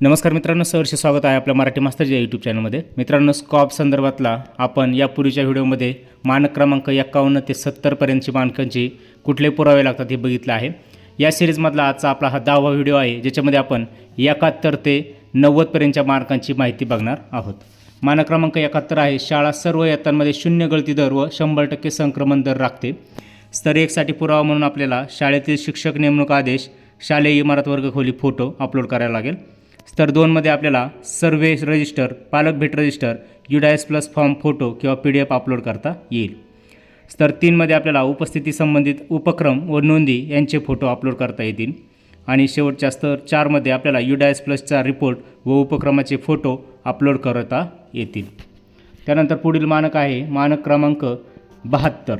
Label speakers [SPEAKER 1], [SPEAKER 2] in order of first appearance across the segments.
[SPEAKER 1] नमस्कार मित्रांनो सहर्ष स्वागत आहे आपल्या मराठी मास्तरच्या यूट्यूब चॅनलमध्ये मित्रांनो स्कॉप संदर्भातला आपण यापूर्वीच्या व्हिडिओमध्ये मानक क्रमांक एक्कावन्न ते सत्तरपर्यंतची मानकांची कुठले पुरावे लागतात हे बघितलं आहे. या सिरीजमधला आजचा आपला हा दहावा व्हिडिओ आहे ज्याच्यामध्ये आपण एकाहत्तर ते नव्वदपर्यंतच्या मार्कांची माहिती बघणार आहोत. मानक क्रमांक एकाहत्तर आहे शाळा सर्व इयत्तांमध्ये शून्य गळती दर व शंभर टक्के संक्रमण दर राखते. स्तर एकसाठी पुरावा म्हणून आपल्याला शाळेतील शिक्षक नेमणूक आदेश शालेय इमारत वर्ग खोली फोटो अपलोड करायला लागेल. स्तर दोनमध्ये आपल्याला सर्वे रजिस्टर पालक भेट register UDISE plus form photo किंवा पी डी एफ अपलोड करता येईल. स्तर तीनमध्ये आपल्याला उपस्थिती संबंधित उपक्रम व नोंदी यांचे फोटो अपलोड करता येतील. आणि शेवटच्या स्तर चारमध्ये आपल्याला युडायस प्लसचा रिपोर्ट व उपक्रमाचे फोटो अपलोड करता येतील. त्यानंतर पुढील मानक आहे मानक क्रमांक बहात्तर.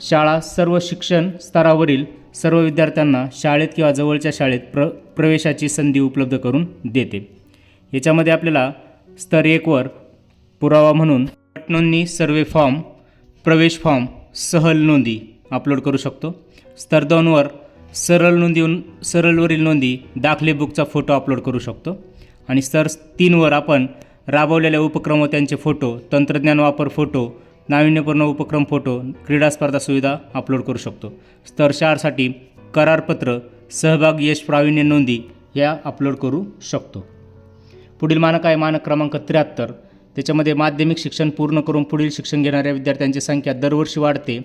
[SPEAKER 1] शाळा सर्व शिक्षण स्तरावरील सर्व विद्यार्थ्यांना शाळेत किंवा जवळच्या शाळेत प्र प्रवेशाची संधी उपलब्ध करून देते. याच्यामध्ये आपल्याला स्तर एकवर पुरावा म्हणून गट नोंदणी सर्वे फॉर्म प्रवेश फॉर्म सहल नोंदी अपलोड करू शकतो. स्तर दोनवर सरळ नोंदी सरळवरील नोंदी दाखले बुकचा फोटो अपलोड करू शकतो. आणि स्तर तीनवर आपण राबवलेल्या उपक्रम व त्यांचे फोटो तंत्रज्ञान वापर फोटो नाविन्यपूर्ण उपक्रम फोटो क्रीडा स्पर्धा सुविधा अपलोड करू शकतो. स्तर चारसाठी करारपत्र सहभाग यश प्रावीण्य नोंदी या अपलोड करू शकतो. पुढील मानक आहे मानक क्रमांक त्र्याहत्तर. त्याच्यामध्ये माध्यमिक शिक्षण पूर्ण करून पुढील शिक्षण घेणाऱ्या विद्यार्थ्यांची संख्या दरवर्षी वाढते.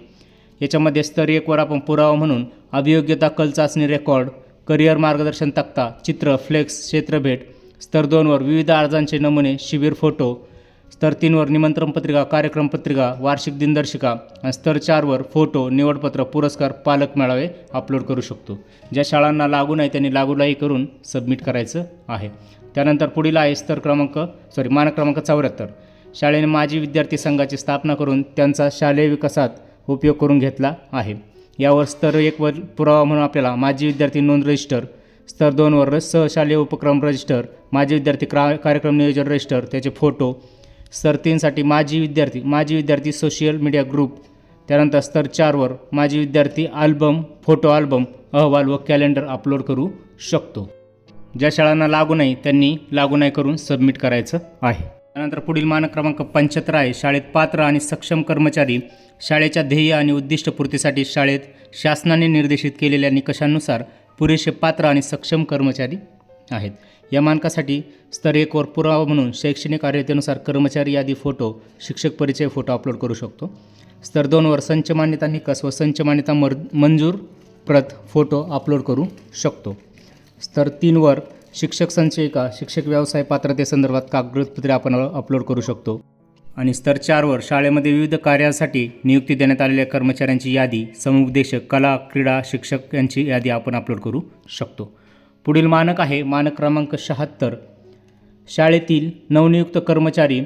[SPEAKER 1] याच्यामध्ये स्तर एकवर आपण पुरावा म्हणून अभियोग्यता कल चाचणी रेकॉर्ड करिअर मार्गदर्शन तक्ता चित्र फ्लेक्स क्षेत्रभेट स्तर दोनवर विविध अर्जांचे नमुने शिबिर फोटो स्तर तीनवर निमंत्रण पत्रिका कार्यक्रम पत्रिका वार्षिक दिनदर्शिका आणि स्तर चारवर फोटो निवडपत्र पुरस्कार पालक मेळावे अपलोड करू शकतो. ज्या शाळांना लागू नाही त्यांनी लागूलाही करून सबमिट करायचं आहे. त्यानंतर पुढील आहे स्तर क्रमांक सॉरी मानक क्रमांक चौऱ्याहत्तर. शाळेने माजी विद्यार्थी संघाची स्थापना करून त्यांचा शालेय विकासात उपयोग करून घेतला आहे. यावर स्तर एकवर पुरावा म्हणून आपल्याला माजी विद्यार्थी नोंद रजिस्टर स्तर दोनवर सहशालेय उपक्रम रजिस्टर माजी विद्यार्थी क्रा कार्यक्रम नियोजन रजिस्टर त्याचे फोटो तीनसाठी माजी विद्यार्थी माजी विद्यार्थी सोशल मीडिया ग्रुप त्यानंतर स्तर चारवर माजी विद्यार्थी आल्बम फोटो आल्बम अहवाल व कॅलेंडर अपलोड करू शकतो. ज्या शाळांना लागू नाही त्यांनी लागू नाही करून सबमिट करायचं आहे. त्यानंतर पुढील मानक क्रमांक पंच्याहत्तर आहे शाळेत पात्र आणि सक्षम कर्मचारी शाळेच्या ध्येय आणि उद्दिष्टपूर्तीसाठी शाळेत शासनाने निर्देशित केलेल्या निकषांनुसार पुरेसे पात्र आणि सक्षम कर्मचारी आहेत. या मानकासाठी स्तर एकवर पुरावा म्हणून शैक्षणिक अर्हतेनुसार कर्मचारी यादी फोटो शिक्षक परिचय फोटो अपलोड करू शकतो. स्तर दोनवर संच मान्यता निकस व संच मान्यता मर मंजूर प्रत फोटो अपलोड करू शकतो. स्तर तीनवर शिक्षक संचयिका शिक्षक व्यवसाय पात्रतेसंदर्भात कागदपत्रे आपण अपलोड करू शकतो. आणि स्तर चारवर शाळेमध्ये विविध कार्यासाठी नियुक्ती देण्यात आलेल्या कर्मचाऱ्यांची यादी समुपदेशक कला क्रीडा शिक्षक यांची यादी आपण अपलोड करू शकतो. पुढील मानक आहे मानक क्रमांक शहात्तर. शाळेतील नवनियुक्त कर्मचारी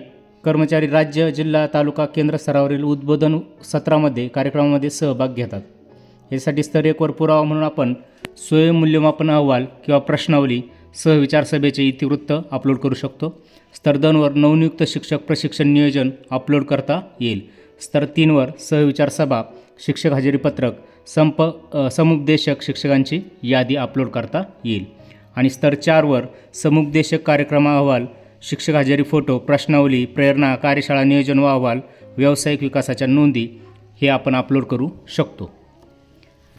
[SPEAKER 1] कर्मचारी राज्य जिल्हा तालुका केंद्र स्तरावरील उद्बोधन सत्रामध्ये कार्यक्रमामध्ये सहभाग घेतात. यासाठी स्तरेकवर पुरावा म्हणून आपण स्वयंमूल्यमापन अहवाल किंवा प्रश्नावली सहविचार सभेचे इतिवृत्त अपलोड करू शकतो. स्तर दोनवर नवनियुक्त शिक्षक प्रशिक्षण नियोजन अपलोड करता येईल. स्तर तीनवर सहविचार सभा शिक्षक हजेरी पत्रक संप समुपदेशक शिक्षकांची यादी अपलोड करता येईल. आणि स्तर चारवर समुपदेशक कार्यक्रम अहवाल शिक्षक हजेरी फोटो प्रश्नावली प्रेरणा कार्यशाळा नियोजन व अहवाल व्यावसायिक विकासाच्या नोंदी हे आपण अपलोड करू शकतो.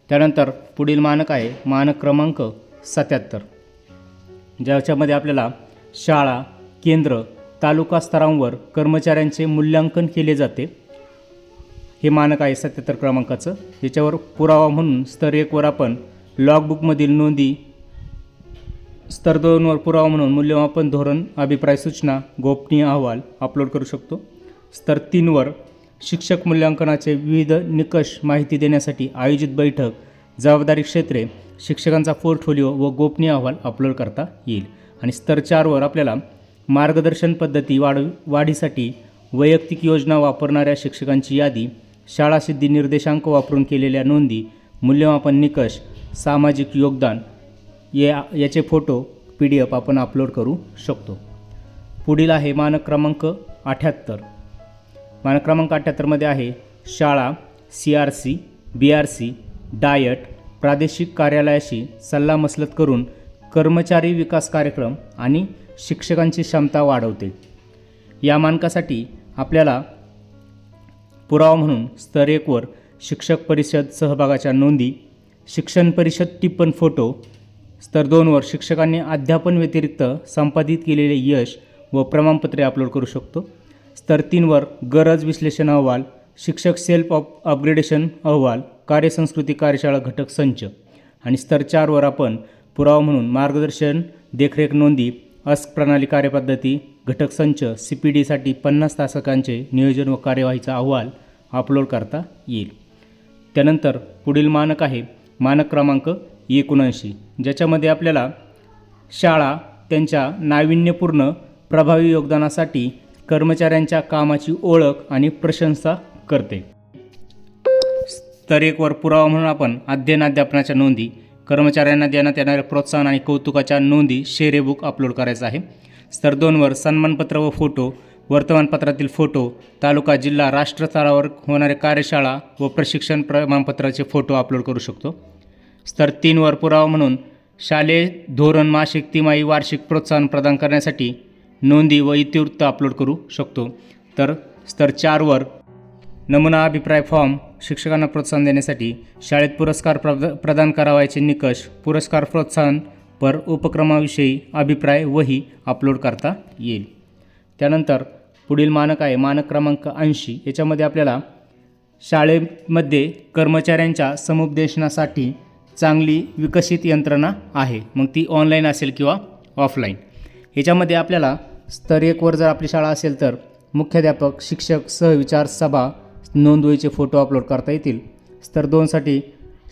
[SPEAKER 1] त्यानंतर पुढील मानक आहे मानक क्रमांक सत्याहत्तर. ज्याच्यामध्ये आपल्याला शाळा केंद्र तालुका स्तरांवर कर्मचाऱ्यांचे मूल्यांकन केले जाते. हे मानक आहे सत्याहत्तर क्रमांकाचं. याच्यावर पुरावा म्हणून स्तर एकवर आपण लॉगबुकमधील नोंदी स्तर दोनवर पुरावा म्हणून मूल्यमापन धोरण अभिप्राय सूचना गोपनीय अहवाल अपलोड करू शकतो. स्तर तीनवर शिक्षक मूल्यांकनाचे विविध निकष माहिती देण्यासाठी आयोजित बैठक जबाबदारी क्षेत्रे शिक्षकांचा पोर्टफोलिओ व गोपनीय अहवाल अपलोड करता येईल. आणि स्तर चारवर आपल्याला मार्गदर्शन पद्धती वाढ वाढीसाठी वैयक्तिक योजना वापरणाऱ्या शिक्षकांची यादी शाळा सिद्धी निर्देशांक वापरून केलेल्या नोंदी मूल्यमापन निकष सामाजिक योगदान या याचे फोटो पी डी एफ आपण अपलोड करू शकतो. पुढील आहे मानक क्रमांक अठ्याहत्तर. मानक क्रमांक अठ्याहत्तरमध्ये आहे शाळा C R C B R C DIET प्रादेशिक कार्यालयाशी सल्लामसलत करून कर्मचारी विकास कार्यक्रम आणि शिक्षकांची क्षमता वाढवते. या मानकासाठी आपल्याला पुरावा म्हणून स्तर एकवर शिक्षक परिषद सहभागाच्या नोंदी शिक्षण परिषद टिप्पण फोटो स्तर दोनवर शिक्षकांनी अध्यापन व्यतिरिक्त संपादित केलेले यश व प्रमाणपत्रे अपलोड करू शकतो. स्तर तीनवर गरज विश्लेषण अहवाल शिक्षक सेल्फ अप अपग्रेडेशन अहवाल कार्यसंस्कृती कार्यशाळा घटक संच आणि स्तर चारवर आपण पुरावा म्हणून मार्गदर्शन देखरेख नोंदी अस्क प्रणाली कार्यपद्धती घटक संच सी पी डीसाठी पन्नास तासकांचे नियोजन व कार्यवाहीचा अहवाल अपलोड करता येईल. त्यानंतर पुढील मानक आहे मानक क्रमांक एकोणऐंशी ज्याच्यामध्ये आपल्याला शाळा त्यांच्या नाविन्यपूर्ण प्रभावी योगदानासाठी कर्मचाऱ्यांच्या कामाची ओळख आणि प्रशंसा करते. स्तर एकवर पुरावा म्हणून आपण अध्ययन अध्यापनाच्या नोंदी कर्मचाऱ्यांना देण्यात येणाऱ्या प्रोत्साहन आणि कौतुकाच्या नोंदी शेरे बुक अपलोड करायचं आहे. स्तर दोनवर सन्मानपत्र व फोटो वर्तमानपत्रातील फोटो तालुका जिल्हा राष्ट्र स्तरावर होणाऱ्या कार्यशाळा व प्रशिक्षण प्रमाणपत्राचे फोटो अपलोड करू शकतो. स्तर तीनवर पुरावा म्हणून शालेय धोरण मासिक तिमाही वार्षिक प्रोत्साहन प्रदान करण्यासाठी नोंदी व इतिवृत्त अपलोड करू शकतो. तर स्तर चारवर नमुना अभिप्राय फॉर्म शिक्षकांना प्रोत्साहन देण्यासाठी शाळेत पुरस्कार प्रद प्रदान करावायचे निकष पुरस्कार प्रोत्साहन पर उपक्रमाविषयी अभिप्राय वही अपलोड करता येईल. त्यानंतर पुढील मानक आहे मानक क्रमांक ऐंशी. याच्यामध्ये आपल्याला शाळेमध्ये कर्मचाऱ्यांच्या समुपदेशनासाठी चांगली विकसित यंत्रणा आहे. मग ती ऑनलाईन असेल किंवा ऑफलाईन. याच्यामध्ये आपल्याला स्तर एकवर जर आपली शाळा असेल तर मुख्याध्यापक शिक्षक सहविचार सभा नोंदवहीचे फोटो अपलोड करता येतील. स्तर दोनसाठी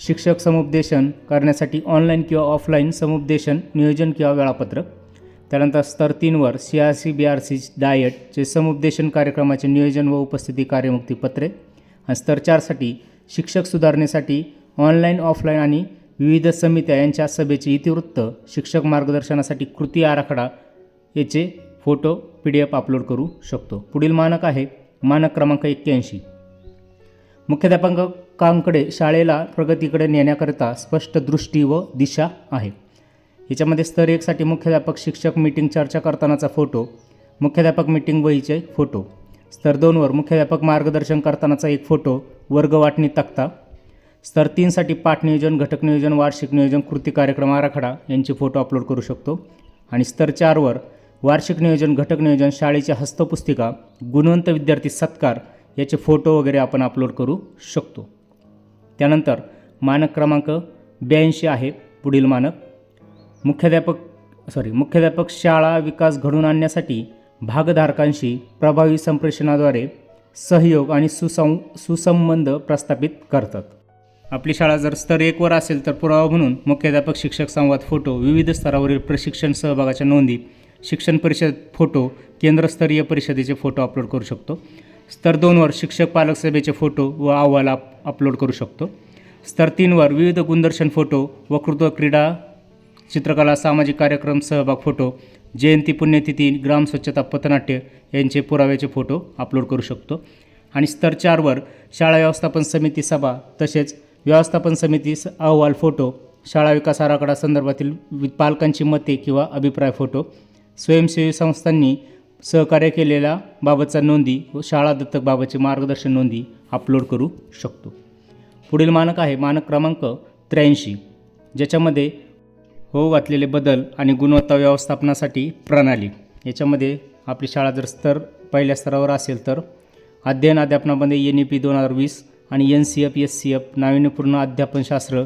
[SPEAKER 1] शिक्षक समुपदेशन करण्यासाठी ऑनलाईन किंवा ऑफलाईन समुपदेशन नियोजन किंवा वेळापत्रक. त्यानंतर स्तर तीनवर C R C B R C डायटचे समुपदेशन कार्यक्रमाचे नियोजन व उपस्थिती कार्यमुक्ती पत्रे. आणि स्तर चारसाठी शिक्षक सुधारणेसाठी ऑनलाईन ऑफलाईन आणि विविध समित्या यांच्या सभेचे इतिवृत्त शिक्षक मार्गदर्शनासाठी कृती आराखडा याचे photo P D F upload करू शकतो. पुढील मानक आहे मानक क्रमांक एक्क्याऐंशी. मुख्याध्यापकांकडे शाळेला प्रगतीकडे नेण्याकरिता स्पष्ट दृष्टी व दिशा आहे. याच्यामध्ये स्तर एकसाठी मुख्याध्यापक शिक्षक मीटिंग चर्चा करतानाचा फोटो मुख्याध्यापक मीटिंग वहीचे फोटो. स्तर दोनवर मुख्याध्यापक मार्गदर्शन करतानाचा एक फोटो वर्ग वाटणी तक्ता. स्तर तीनसाठी पाठ नियोजन घटक नियोजन वार्षिक नियोजन कृती कार्यक्रम आराखडा यांचे फोटो अपलोड करू शकतो. आणि स्तर चारवर वार्षिक नियोजन घटक नियोजन शाळेची हस्तपुस्तिका गुणवंत विद्यार्थी सत्कार याचे फोटो वगैरे आपण अपलोड करू शकतो. त्यानंतर मानक क्रमांक ब्याऐंशी आहे पुढील मानक. मुख्याध्यापक सॉरी मुख्याध्यापक शाळा विकास घडवून आणण्यासाठी भागधारकांशी प्रभावी संप्रेषणाद्वारे सहयोग आणि सुसं सुसंबंध प्रस्थापित करतात. आपली शाळा जर स्तर एकवर असेल तर पुरावा म्हणून मुख्याध्यापक शिक्षक संवाद फोटो विविध स्तरावरील प्रशिक्षण सहभागाच्या नोंदी शिक्षण परिषद फोटो केंद्रस्तरीय परिषदेचे फोटो अपलोड करू शकतो. स्तर दोनवर शिक्षक पालक सभेचे फोटो व अहवाल अप अपलोड करू शकतो. स्तर तीनवर विविध गुणदर्शन फोटो वक्तृत्व क्रीडा चित्रकला सामाजिक कार्यक्रम सहभाग फोटो जयंती पुण्यतिथी ग्राम स्वच्छता पथनाट्य यांचे पुराव्याचे फोटो अपलोड करू शकतो. आणि स्तर चारवर शाळा व्यवस्थापन समिती सभा तसेच व्यवस्थापन समिती अहवाल फोटो शाळा विकास आराखडा संदर्भातील पालकांची मते किंवा अभिप्राय फोटो स्वयंसेवी संस्थांनी सहकार्य केलेल्या बाबतचा नोंदी व शाळा दत्तकबाबतचे मार्गदर्शन नोंदी अपलोड करू शकतो. पुढील मानक आहे मानक क्रमांक त्र्याऐंशी ज्याच्यामध्ये होऊ घातलेले बदल आणि गुणवत्ता व्यवस्थापनासाठी प्रणाली. याच्यामध्ये आपली शाळा जर स्तर पहिल्या स्तरावर असेल तर अध्ययन अध्यापनामध्ये एन ई पी दोन हजार वीस आणि N C F S C F नाविन्यपूर्ण अध्यापनशास्त्र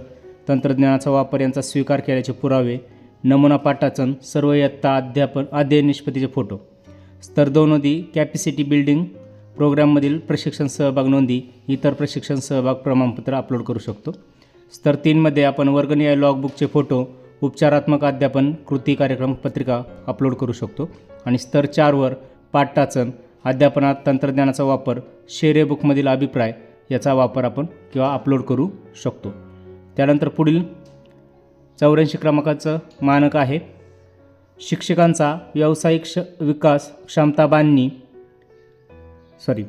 [SPEAKER 1] तंत्रज्ञानाचा वापर यांचा स्वीकार केल्याचे पुरावे नमुना पाठाचन सर्व इयत्ता अध्यापन अध्ययन निष्पत्तीचे फोटो स्तर दोन नोंदी कॅपॅसिटी बिल्डिंग प्रोग्राममधील प्रशिक्षण सहभाग नोंदी इतर प्रशिक्षण सहभाग प्रमाणपत्र अपलोड करू शकतो. स्तर तीनमध्ये आपण वर्गनिहाय लॉगबुकचे फोटो उपचारात्मक अध्यापन कृती कार्यक्रम पत्रिका अपलोड करू शकतो. आणि स्तर चारवर पाठटाचन अध्यापनात तंत्रज्ञानाचा वापर शेरे बुकमधील अभिप्राय याचा वापर आपण किंवा अपलोड करू शकतो. त्यानंतर पुढील चौऱ्याऐंशी क्रमांकाचं मानक आहे. शिक्षकांचा व्यावसायिक श विकास क्षमता बांधणी. Sorry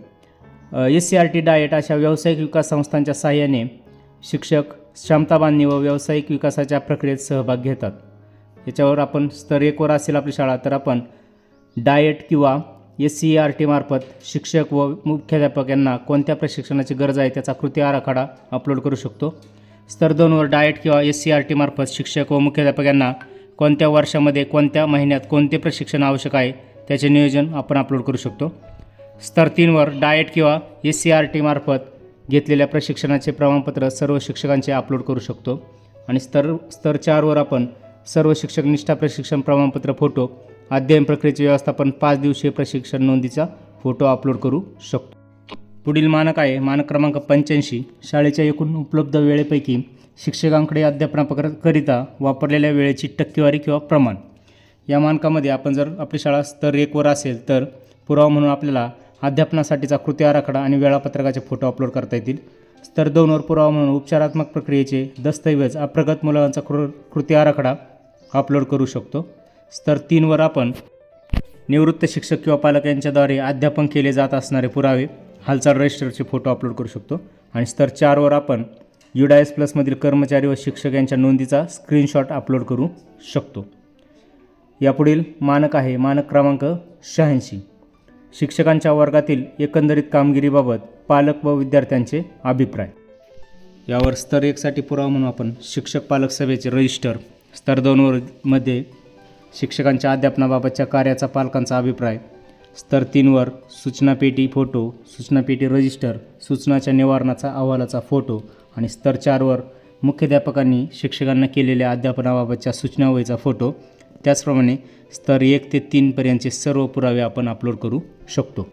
[SPEAKER 1] S C R T DIET अशा व्यावसायिक विकास संस्थांच्या सहाय्याने शिक्षक क्षमता बांधणी व व्यावसायिक विकासाच्या प्रक्रियेत सहभाग घेतात. याच्यावर आपण स्तर एकवर असेल आपली शाळा तर आपण डाएट किंवा एस सी आर टीमार्फत शिक्षक व मुख्याध्यापक यांना कोणत्या प्रशिक्षणाची गरज आहे त्याचा कृती आराखडा अपलोड करू शकतो. स्तर दोनवर डाएट किंवा एस सी आर टीमार्फत शिक्षक व मुख्याध्यापक यांना कोणत्या वर्षामध्ये कोणत्या महिन्यात कोणते प्रशिक्षण आवश्यक आहे त्याचे नियोजन आपण अपलोड करू शकतो. स्तर तीनवर डाएट किंवा एस सी आर टीमार्फत घेतलेल्या प्रशिक्षणाचे प्रमाणपत्र सर्व शिक्षकांचे अपलोड करू शकतो. आणि स्तर स्तर चारवर आपण सर्व शिक्षक निष्ठा प्रशिक्षण प्रमाणपत्र फोटो अध्ययन प्रक्रियेचे व्यवस्थापन पाच दिवसीय प्रशिक्षण नोंदीचा फोटो अपलोड करू शकतो. पुढील मानक आहे मानक क्रमांक पंच्याऐंशी. शाळेच्या एकूण उपलब्ध वेळेपैकी शिक्षकांकडे अध्यापनाकरिता वापरलेल्या वेळेची टक्केवारी किंवा प्रमाण. या मानकामध्ये आपण जर आपली शाळा स्तर एकवर असेल तर पुरावा म्हणून आपल्याला अध्यापनासाठीचा कृती आराखडा आणि वेळापत्रकाचे फोटो अपलोड करता येतील. स्तर दोनवर पुरावा म्हणून उपचारात्मक प्रक्रियेचे दस्तऐवज अप्रगत मुलांचा कृ कृती आराखडा अपलोड करू शकतो. स्तर तीनवर आपण निवृत्त शिक्षक किंवा पालक यांच्याद्वारे अध्यापन केले जात असणारे पुरावे हालचाल रजिस्टरचे फोटो अपलोड करू शकतो. आणि स्तर चारवर आपण युडायस प्लसमधील कर्मचारी व शिक्षक यांच्या नोंदीचा स्क्रीनशॉट अपलोड करू शकतो. यापुढील मानक आहे मानक क्रमांक शहाऐंशी. शिक्षकांच्या वर्गातील एकंदरीत कामगिरीबाबत पालक व विद्यार्थ्यांचे अभिप्राय. यावर स्तर एकसाठी पुरावा म्हणून आपण शिक्षक पालक सभेचे रजिस्टर स्तर दोनवर मध्ये शिक्षकांच्या अध्यापनाबाबतच्या कार्याचा पालकांचा अभिप्राय. स्तर तीनवर सूचनापेटी फोटो सूचनापेटी रजिस्टर सूचनाच्या निवारणाचा अहवालाचा फोटो आणि स्तर चारवर मुख्याध्यापकांनी शिक्षकांना केलेल्या अध्यापनाबाबतच्या सूचनावळीचा फोटो. त्याचप्रमाणे स्तर एक ते तीनपर्यंतचे सर्व पुरावे आपण अपलोड करू शकतो.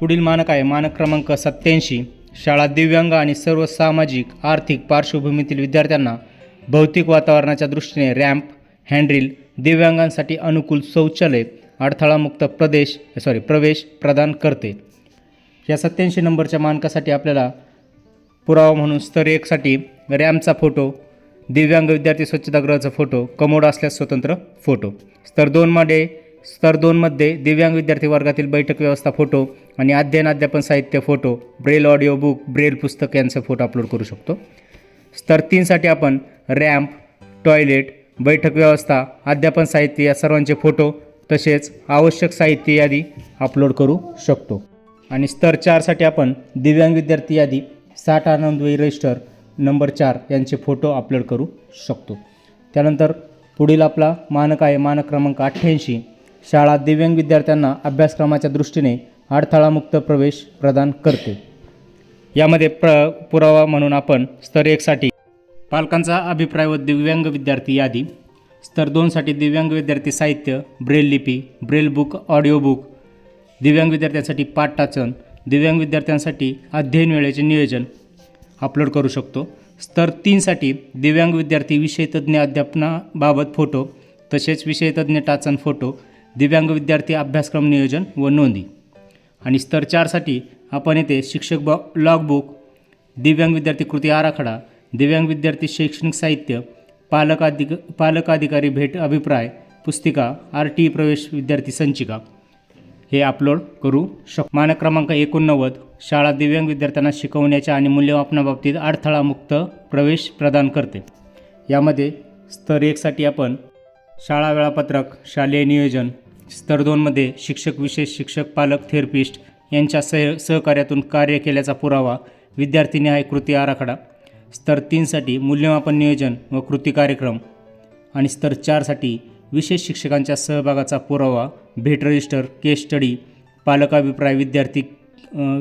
[SPEAKER 1] पुढील मानक आहे. मानक क्रमांक सत्याऐंशी शाळा दिव्यांग आणि सर्व सामाजिक आर्थिक पार्श्वभूमीतील विद्यार्थ्यांना भौतिक वातावरणाच्या दृष्टीने रॅम्प हँड्रिल दिव्यांगांसाठी अनुकूल शौचालय अडथळामुक्त प्रदेश सॉरी प्रवेश प्रदान करते. या सत्याऐंशी नंबरच्या मानकासाठी आपल्याला पुरावा म्हणून स्तर एकसाठी रॅमचा फोटो दिव्यांग विद्यार्थी स्वच्छतागृहाचा फोटो कमोड असल्यास स्वतंत्र फोटो. स्तर दोनमध्ये स्तर दोनमध्ये दिव्यांग विद्यार्थी वर्गातील बैठक व्यवस्था फोटो आणि अध्ययन अध्यापन साहित्य photo braille audio book braille पुस्तक यांचा फोटो अपलोड करू शकतो. स्तर तीनसाठी आपण रॅम्प टॉयलेट बैठक व्यवस्था अध्यापन साहित्य या सर्वांचे फोटो तसेच आवश्यक साहित्य यादी अपलोड करू शकतो. आणि स्तर चारसाठी आपण दिव्यांग विद्यार्थी यादी साठ आनंदवयी रजिस्टर नंबर चार यांचे फोटो अपलोड करू शकतो. त्यानंतर पुढील आपला मानक आहे मानक क्रमांक अठ्ठ्याऐंशी. शाळा दिव्यांग विद्यार्थ्यांना अभ्यासक्रमाच्या दृष्टीने अडथळामुक्त प्रवेश प्रदान करते. यामध्ये प्र पुरावा म्हणून आपण स्तर एकसाठी पालकांचा अभिप्राय व दिव्यांग विद्यार्थी यादी स्तर दोनसाठी दिव्यांग विद्यार्थी साहित्य ब्रेल लिपी ब्रेल बुक ऑडिओ बुक दिव्यांग विद्यार्थ्यांसाठी पाठटाचन दिव्यांग विद्यार्थ्यांसाठी अध्ययन वेळेचे नियोजन अपलोड करू शकतो. स्तर तीनसाठी दिव्यांग विद्यार्थी विषयतज्ञ अध्यापनाबाबत फोटो तसेच विषयतज्ञ टाचन फोटो दिव्यांग विद्यार्थी अभ्यासक्रम नियोजन व नोंदी. आणि स्तर चारसाठी आपण येथे शिक्षक बॉ लॉगबुक दिव्यांग विद्यार्थी कृती आराखडा दिव्यांग विद्यार्थी शैक्षणिक साहित्य पालक अधिक पालक अधिकारी भेट अभिप्राय पुस्तिका आर टी प्रवेश विद्यार्थी संचिका. हे अपलोड करू शक मानक क्रमांक एकोणनव्वद शाळा दिव्यांग विद्यार्थ्यांना शिकवण्याच्या आणि मूल्यमापनाबाबतीत अडथळामुक्त प्रवेश प्रदान करते. यामध्ये स्तर एकसाठी आपण शाळा वेळापत्रक शालेय नियोजन स्तर दोनमध्ये शिक्षक विशेष शिक्षक पालक थेरपिस्ट यांच्या सह सहकार्यातून कार्य केल्याचा पुरावा विद्यार्थिनी कृती आराखडा. स्तर तीनसाठी मूल्यमापन नियोजन व कृती कार्यक्रम. आणि स्तर चारसाठी विशेष शिक्षकांच्या सहभागाचा पुरावा भेट रजिस्टर केस स्टडी पालकाभिप्राय विद्यार्थी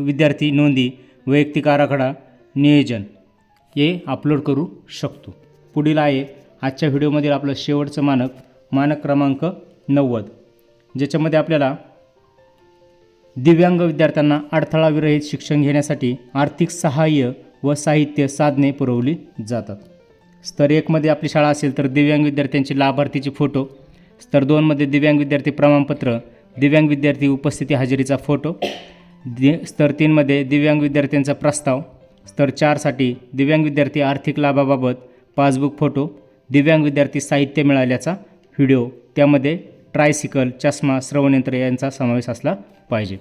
[SPEAKER 1] विद्यार्थी नोंदी वैयक्तिक आराखडा नियोजन हे अपलोड करू शकतो. पुढील आहे आजच्या व्हिडिओमधील आपलं शेवटचं मानक मानक क्रमांक नव्वद ज्याच्यामध्ये आपल्याला दिव्यांग विद्यार्थ्यांना अडथळाविरहित शिक्षण घेण्यासाठी आर्थिक सहाय्य व साहित्य साधने पुरवली जातात. स्तर एकमध्ये आपली शाळा असेल तर दिव्यांग विद्यार्थ्यांचे लाभार्थीचे फोटो. स्तर दोनमध्ये दिव्यांग विद्यार्थी प्रमाणपत्र दिव्यांग विद्यार्थी उपस्थिती हजेरीचा फोटो. दि स्तर तीनमध्ये दिव्यांग विद्यार्थ्यांचा प्रस्ताव. स्तर चारसाठी दिव्यांग विद्यार्थी आर्थिक लाभाबाबत पासबुक फोटो. दिव्यांग विद्यार्थी साहित्य मिळाल्याचा व्हिडिओ. त्यामध्ये ट्रायसिकल चष्मा श्रवणयंत्र यांचा समावेश असला पाहिजे.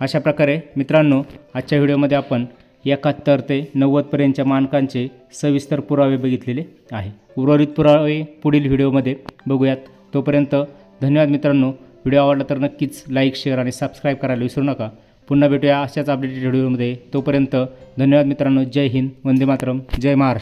[SPEAKER 1] अशा प्रकारे मित्रांनो आजच्या व्हिडिओमध्ये आपण एकाहत्तर ते नव्वदपर्यंतच्या मानकांचे सविस्तर पुरावे बघितलेले आहे. उर्वरित पुरावे पुढील व्हिडिओमध्ये बघूयात. तोपर्यंत धन्यवाद मित्रांनो. व्हिडिओ आवडला तर नक्कीच लाईक शेअर आणि सबस्क्राईब करायला विसरू नका. पुन्हा भेटूया अशाच अपडेटेड व्हिडिओमध्ये तोपर्यंत धन्यवाद मित्रांनो. जय हिंद. वंदे मातरम. जय महाराष्ट्र.